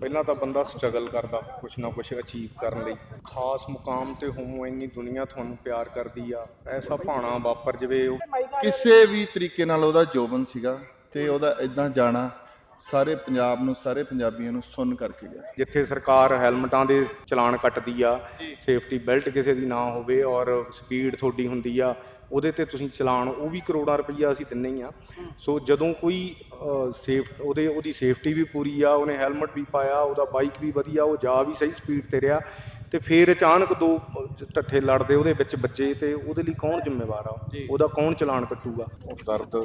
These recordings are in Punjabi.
ਪਹਿਲਾਂ ਤਾਂ ਬੰਦਾ ਸਟਰਗਲ ਕਰਦਾ ਕੁਛ ਨਾ ਕੁਛ ਅਚੀਵ ਕਰਨ ਲਈ। ਖਾਸ ਮੁਕਾਮ ਤੇ ਹੋਮੋ ਇੰਨੀ ਦੁਨੀਆ ਤੁਹਾਨੂੰ ਪਿਆਰ ਕਰਦੀ ਆ। ਐਸਾ ਭਾਣਾ ਵਾਪਰ ਜਵੇ ਉਹ। ਕਿਸੇ ਵੀ ਤਰੀਕੇ ਨਾਲ ਉਹਦਾ ਜੋਬਨ ਸੀਗਾ ਤੇ ਉਹਦਾ ਇਦਾਂ ਜਾਣਾ ਸਾਰੇ ਪੰਜਾਬ ਨੂੰ ਸਾਰੇ ਪੰਜਾਬੀਆਂ ਨੂੰ ਸੁਣ ਕਰਕੇ ਗਿਆ। ਜਿੱਥੇ ਸਰਕਾਰ ਹੈਲਮਟਾਂ ਦੇ ਚਲਾਨ ਕੱਟਦੀ ਆ ਸੇਫਟੀ ਬੈਲਟ ਕਿਸੇ ਦੀ ਨਾ ਹੋਵੇ ਔਰ ਸਪੀਡ ਤੁਹਾਡੀ ਹੁੰਦੀ ਆ ਉਹਦੇ ਤੇ ਤੁਸੀਂ ਚਲਾਨ ਉਹ ਵੀ ਕਰੋੜਾਂ ਰੁਪਈਆ ਅਸੀਂ ਦਿੰਨੇ ਹੀ ਆ। ਸੋ ਜਦੋਂ ਕੋਈ ਸੇਫ ਉਹਦੇ ਉਹਦੀ ਸੇਫਟੀ ਵੀ ਪੂਰੀ ਆ ਉਹਨੇ ਹੈਲਮਟ ਵੀ ਪਾਇਆ ਉਹਦਾ ਬਾਈਕ ਵੀ ਵਧੀਆ ਉਹ ਜਾ ਵੀ ਸਹੀ ਸਪੀਡ ਤੇ ਰਿਹਾ ਤੇ ਫਿਰ ਅਚਾਨਕ ਦੋ ਢੱਠੇ ਲੜਦੇ ਉਹਦੇ ਵਿੱਚ ਬੱਚੇ ਤੇ ਉਹਦੇ ਲਈ ਕੌਣ ਜ਼ਿੰਮੇਵਾਰ ਆ? ਉਹਦਾ ਕੌਣ ਚਲਾਨ ਕੱਟੂਗਾ? ਉਹ ਦਰਦ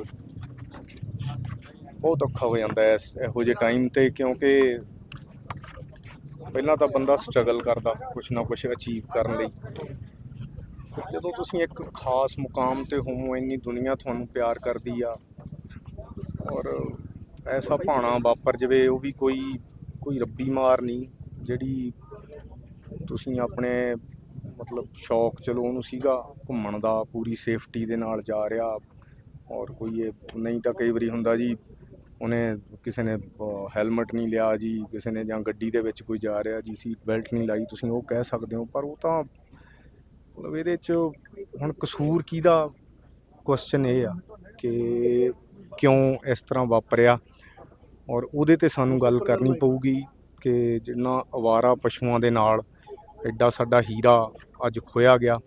ਬਹੁਤ ਔਖਾ ਹੋ ਜਾਂਦਾ ਇਸ ਇਹੋ ਜਿਹੇ ਟਾਈਮ ਤੇ ਕਿਉਂਕਿ ਪਹਿਲਾਂ ਤਾਂ ਬੰਦਾ ਸਟਰਗਲ ਕਰਦਾ ਕੁਛ ਨਾ ਕੁਛ ਅਚੀਵ ਕਰਨ ਲਈ। ਜਦੋਂ ਤੁਸੀਂ ਇੱਕ ਖਾਸ ਮੁਕਾਮ ਤੇ ਹੋਵੋ ਇੰਨੀ ਦੁਨੀਆ ਤੁਹਾਨੂੰ ਪਿਆਰ ਕਰਦੀ ਆ ਔਰ ਐਸਾ ਭਾਣਾ ਵਾਪਰ ਜਵੇ, ਉਹ ਵੀ ਕੋਈ ਕੋਈ ਰੱਬੀ ਮਾਰ ਨਹੀਂ, ਜਿਹੜੀ ਤੁਸੀਂ ਆਪਣੇ ਮਤਲਬ ਸ਼ੌਕ ਚਲੋ ਉਹਨੂੰ ਸੀਗਾ, ਘੁੰਮਣ ਦਾ, ਪੂਰੀ ਸੇਫਟੀ ਦੇ ਨਾਲ ਜਾ ਰਿਹਾ, ਔਰ ਕੋਈ ਇਹ ਨਹੀਂ ਤਾਂ ਕਈ ਵਾਰੀ ਹੁੰਦਾ ਜੀ, ਉਹਨੇ ਕਿਸੇ ਨੇ ਹੈਲਮਟ ਨਹੀਂ ਲਿਆ ਜੀ, ਕਿਸੇ ਨੇ ਜਾਂ ਗੱਡੀ ਦੇ ਵਿੱਚ ਕੋਈ ਜਾ ਰਿਹਾ ਜੀ ਸੀਟ ਬੈਲਟ ਨਹੀਂ ਲਾਈ, ਤੁਸੀਂ ਉਹ ਕਹਿ ਸਕਦੇ ਹੋ, ਪਰ ਉਹ ਤਾਂ ਮਤਲਬ ਇਹਦੇ 'ਚ ਹੁਣ ਕਸੂਰ ਕਿਹਦਾ? ਕੁਐਸਚਨ ਇਹ ਆ ਕਿ ਕਿਉਂ ਇਸ ਤਰ੍ਹਾਂ ਵਾਪਰਿਆ? ਔਰ ਉਹਦੇ ਤੇ ਸਾਨੂੰ ਗੱਲ ਕਰਨੀ ਪਊਗੀ ਕਿ ਜਿੰਨਾ ਅਵਾਰਾ ਪਸ਼ੂਆਂ ਦੇ ਨਾਲ ਐਡਾ ਸਾਡਾ ਹੀਰਾ ਅੱਜ ਖੋਇਆ ਗਿਆ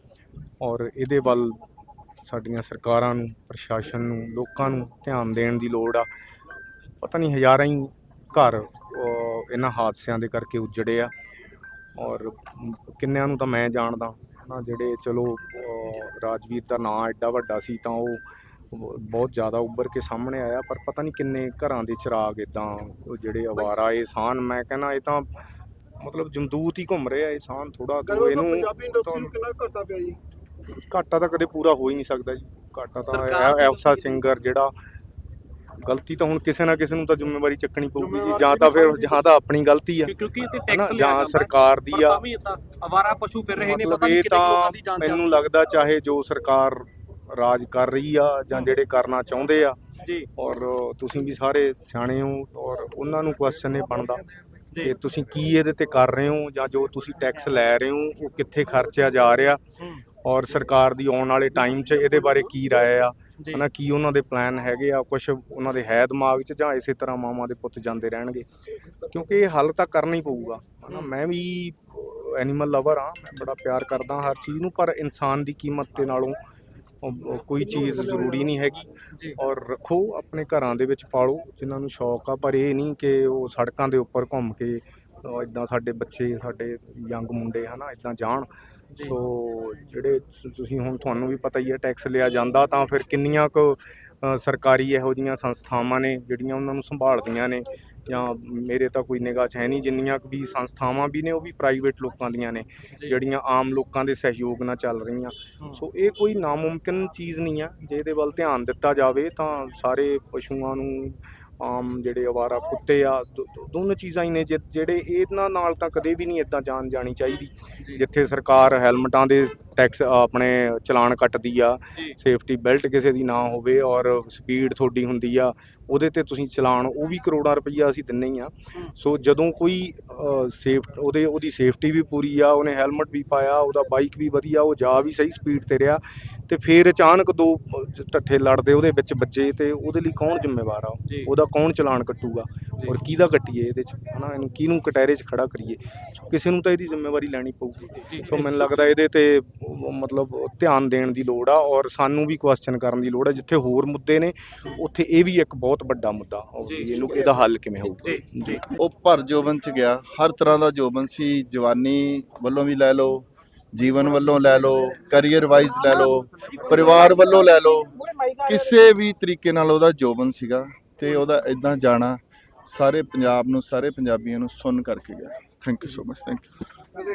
ਔਰ ਇਹਦੇ ਵੱਲ ਸਾਡੀਆਂ ਸਰਕਾਰਾਂ ਨੂੰ, ਪ੍ਰਸ਼ਾਸਨ ਨੂੰ, ਲੋਕਾਂ ਨੂੰ ਧਿਆਨ ਦੇਣ ਦੀ ਲੋੜ ਆ। ਪਤਾ ਨਹੀਂ ਹਜ਼ਾਰਾਂ ਹੀ ਘਰ ਇਹਨਾਂ ਹਾਦਸਿਆਂ ਦੇ ਕਰਕੇ ਉਜੜੇ ਆ। ਔਰ ਕਿੰਨਿਆਂ ਨੂੰ ਤਾਂ ਮੈਂ ਜਾਣਦਾ ਨਾ ਜਿਹੜੇ ਚਲੋ ਰਾਜਵੀਰ ਦਾ ਨਾਂ ਐਡਾ ਵੱਡਾ ਸੀ ਤਾਂ ਉਹ ਬਹੁਤ ਜ਼ਿਆਦਾ ਉੱਭਰ ਕੇ ਸਾਹਮਣੇ ਆਇਆ ਪਰ ਪਤਾ ਨਹੀਂ ਕਿੰਨੇ ਘਰਾਂ ਦੇ ਚਿਰਾਗ ਇਦਾਂ ਜਿਹੜੇ ਅਵਾਰਾ ਇਹ ਸਾਨ ਮੈਂ ਕਹਿੰਦਾ ਇਹ ਤਾਂ ਮਤਲਬ ਜਮਦੂਤ ਹੀ ਘੁੰਮ ਰਿਹਾ ਇਹ ਸਾਨ ਥੋੜਾ ਇਹਨੂੰ ਪੰਜਾਬੀ ਇੰਡਸਟਰੀ ਨੂੰ ਕਿੰਨਾ ਘਾਟਾ ਪਿਆ ਜੀ? ਘਾਟਾ ਤਾਂ ਕਦੇ ਪੂਰਾ ਹੋ ਹੀ ਨਹੀਂ ਸਕਦਾ ਜੀ। ਘਾਟਾ ਤਾਂ ਐਸਾ ਸਿੰਗਰ ਜਿਹੜਾ ਗਲਤੀ ਤਾਂ ਹੁਣ ਕਿਸੇ ਨਾ ਕਿਸੇ ਨੂੰ ਤਾਂ ਜ਼ਿੰਮੇਵਾਰੀ ਚੱਕਣੀ ਪਊਗੀ ਜੀ ਜਾਂ ਤਾਂ ਫਿਰ ਜਾਂ ਤਾਂ ਆਪਣੀ ਗਲਤੀ ਆ। ਕਿਉਂਕਿ ਇਹ ਤੇ ਹਨਾ, ਟੈਕਸ ਲਿਆ ਜਾਂ ਸਰਕਾਰ ਦੀ ਆ। ਤਾਂ ਵੀ ਏਦਾਂ ਅਵਾਰਾ ਪਸ਼ੂ ਫਿਰ ਰਹੇ ਨੇ ਮਤਲਬ ਪਤਾ ਨਹੀਂ ਇਹ ਕਿੰਨੇ ਕੁ ਲੋਕਾਂ ਤਾਂ ਦੀ ਜਾਨ ਮੈਨੂੰ ਲੱਗਦਾ ਚਾਹੇ ਜੋ ਸਰਕਾਰ ਰਾਜ ਕਰ ਰਹੀ ਆ ਜਾਂ ਜਿਹੜੇ ਕਰਨਾ ਚਾਹੁੰਦੇ ਆ। ਜੀ। ਔਰ ਤੁਸੀਂ ਵੀ ਸਾਰੇ ਸਿਆਣੇ ਹੋ ਔਰ ਉਹਨਾਂ ਨੂੰ ਕੁਐਸਚਨ ਇਹ ਬਣਦਾ ਕਿ ਤੁਸੀਂ ਕੀ ਇਹਦੇ ਤੇ ਕਰ ਰਹੇ ਹੋ ਜਾਂ ਜੋ ਤੁਸੀਂ ਟੈਕਸ ਲੈ ਰਹੇ ਹੋ ਉਹ ਕਿੱਥੇ ਖਰਚਿਆ ਜਾ ਰਿਹਾ? ਔਰ ਸਰਕਾਰ ਦੀ ਆਉਣ ਵਾਲੇ ਟਾਈਮ 'ਚ ਇਹਦੇ ਬਾਰੇ ਕੀ ਰਾਏ ਆ? ਹਨਾ ਕੀ ਉਹਨਾਂ ਦੇ ਪਲਾਨ ਹੈਗੇ ਆ? ਕੁਝ ਉਹਨਾਂ ਦੇ ਹੈ ਦਿਮਾਗ 'ਚ ਜਾਂ ਇਸੇ ਤਰ੍ਹਾਂ ਮਾਵਾਂ ਦੇ ਪੁੱਤ ਜਾਂਦੇ ਰਹਿਣਗੇ? ਕਿਉਂਕਿ ਇਹ ਹੱਲ ਤਾਂ ਕਰਨਾ ਹੀ ਪਊਗਾ। ਹਨਾ ਮੈਂ ਵੀ ਐਨੀਮਲ ਲਵਰ ਆ ਮੈਂ ਬੜਾ ਪਿਆਰ ਕਰਦਾ ਹਰ ਚੀਜ਼ ਨੂੰ ਪਰ ਇਨਸਾਨ ਦੀ ਕੀਮਤ ਦੇ ਨਾਲੋਂ ਕੋਈ ਚੀਜ਼ ਜ਼ਰੂਰੀ ਨਹੀਂ ਹੈਗੀ। ਔਰ ਰੱਖੋ ਆਪਣੇ ਘਰਾਂ ਦੇ ਵਿੱਚ ਪਾਲੋ ਜਿਨ੍ਹਾਂ ਨੂੰ ਸ਼ੌਕ ਆ। ਪਰ ਇਹ ਨਹੀਂ ਕਿ ਉਹ ਸੜਕਾਂ ਦੇ ਉੱਪਰ ਘੁੰਮ ਕੇ ਇਦਾਂ ਸਾਡੇ ਬੱਚੇ ਸਾਡੇ ਯੰਗ ਮੁੰਡੇ ਹਨਾ ਇਦਾਂ ਜਾਣ। ਸੋ ਜਿਹੜੇ ਤੁਸੀਂ ਹੁਣ ਤੁਹਾਨੂੰ ਵੀ ਪਤਾ ਹੀ ਹੈ ਟੈਕਸ ਲਿਆ ਜਾਂਦਾ ਤਾਂ ਫਿਰ ਕਿੰਨੀਆਂ ਕੁ ਸਰਕਾਰੀ ਇਹੋ ਜਿਹੀਆਂ ਸੰਸਥਾਵਾਂ ਨੇ ਜਿਹੜੀਆਂ ਉਹਨਾਂ ਨੂੰ ਸੰਭਾਲਦੀਆਂ ਨੇ। ਜਾਂ ਮੇਰੇ ਤਾਂ ਕੋਈ ਨਿਗਾਹ 'ਚ ਹੈ ਨਹੀਂ ਜਿੰਨੀਆਂ ਵੀ ਸੰਸਥਾਵਾਂ ਵੀ ਨੇ ਉਹ ਵੀ ਪ੍ਰਾਈਵੇਟ ਲੋਕਾਂ ਦੀਆਂ ਨੇ। ਜਿਹੜੀਆਂ ਆਮ ਲੋਕਾਂ ਦੇ ਸਹਿਯੋਗ ਨਾਲ ਚੱਲ ਰਹੀਆਂ। ਸੋ ਇਹ ਕੋਈ ਨਾਮੁਮਕਿਨ ਚੀਜ਼ ਨਹੀਂ ਆ ਜੇ ਇਹਦੇ ਵੱਲ ਧਿਆਨ ਦਿੱਤਾ ਜਾਵੇ ਤਾਂ ਸਾਰੇ ਪਸ਼ੂਆਂ ਨੂੰ ਆਮ ਜਿਹੜੇ ਅਵਾਰਾ ਕੁੱਤੇ ਆ ਦੋਨੋਂ ਚੀਜ਼ਾਂ ਹੀ ਨੇ ਜਿਹੜੇ ਇਹਨਾਂ ਨਾਲ ਤਾਂ ਕਦੇ ਵੀ ਨਹੀਂ ਇਦਾਂ ਜਾਣ ਜਾਣੀ ਚਾਹੀਦੀ। ਜਿੱਥੇ ਸਰਕਾਰ ਹੈਲਮਟਾਂ ਦੇ ਟੈਕਸ ਆਪਣੇ ਚਲਾਨ ਕੱਟਦੀ ਆ ਸੇਫਟੀ ਬੈਲਟ ਕਿਸੇ ਦੀ ਨਾ ਹੋਵੇ ਔਰ ਸਪੀਡ ਤੁਹਾਡੀ ਹੁੰਦੀ ਆ ਉਹਦੇ ਤੇ ਤੁਸੀਂ ਚਲਾਨ ਉਹ ਵੀ ਕਰੋੜਾਂ ਰੁਪਈਆ ਅਸੀਂ ਦਿੰਨੇ ਹੀ ਆ। ਸੋ ਜਦੋਂ ਕੋਈ ਸੇਫ ਉਹਦੇ ਉਹਦੀ ਸੇਫਟੀ ਵੀ ਪੂਰੀ ਆ ਉਹਨੇ ਹੈਲਮਟ ਵੀ ਪਾਇਆ ਉਹਦਾ ਬਾਈਕ ਵੀ ਵਧੀਆ ਉਹ ਜਾ ਵੀ ਸਹੀ ਸਪੀਡ ਤੇ ਰਿਹਾ ਤੇ ਫਿਰ ਅਚਾਨਕ ਦੋ ਢੱਠੇ ਲੜਦੇ ਉਹਦੇ ਵਿੱਚ ਬੱਚੇ ਤੇ ਉਹਦੇ ਲਈ ਕੌਣ ਜ਼ਿੰਮੇਵਾਰ ਆ। ਉਹਦਾ ਕੌਣ ਚਲਾਨ ਕੱਟੂਗਾ। ਔਰ ਕਿਹਦਾ ਕੱਟੀਏ ਇਹਦੇ ਚ? ਹਨਾ ਇਹਨੂੰ ਕਿਹਨੂੰ ਕਟਹਿਰੇ 'ਚ ਖੜਾ ਕਰੀਏ? ਕਿਸੇ ਨੂੰ ਤਾਂ ਇਹਦੀ ਜ਼ਿੰਮੇਵਾਰੀ ਲੈਣੀ ਪਊਗੀ। ਸੋ ਮੈਨੂੰ ਲੱਗਦਾ ਇਹਦੇ ਤੇ ਮਤਲਬ ਧਿਆਨ ਦੇਣ ਦੀ ਲੋੜ ਆ ਔਰ ਸਾਨੂੰ ਵੀ ਕੁਐਸਚਨ ਕਰਨ ਦੀ ਲੋੜ ਆ ਜਿੱਥੇ ਹੋਰ ਮੁੱਦੇ ਨੇ ਉੱਥੇ ਇਹ ਵੀ ਇੱਕ ਬਹੁਤ ਵੱਡਾ ਮੁੱਦਾ ਇਹਨੂੰ ਇਹਦਾ ਹੱਲ ਕਿਵੇਂ ਹੋਊਗਾ? ਜੀ ਜੀ। ਉਹ ਭਰ ਜੋਬਨ ਚ ਗਿਆ। ਹਰ ਤਰ੍ਹਾਂ ਦਾ ਜੋਬਨ ਸੀ ਜਵਾਨੀ ਵੱਲੋਂ ਵੀ ਲੈ ਲਓ ਜੀਵਨ ਵੱਲੋਂ ਲੈ ਲਓ ਕੈਰੀਅਰ ਵਾਈਜ਼ ਲੈ ਲਓ, ਪਰਿਵਾਰ ਵੱਲੋਂ ਲੈ ਲਓ, ਕਿਸੇ ਵੀ ਤਰੀਕੇ ਨਾਲ ਉਹਦਾ ਜੋਬਨ ਸੀਗਾ ਤੇ ਉਹਦਾ ਇਦਾਂ ਜਾਣਾ ਸਾਰੇ ਪੰਜਾਬ ਨੂੰ, ਸਾਰੇ ਪੰਜਾਬੀਆਂ ਨੂੰ ਸੁਣ ਕਰਕੇ ਗਿਆ। Thank you so much thank you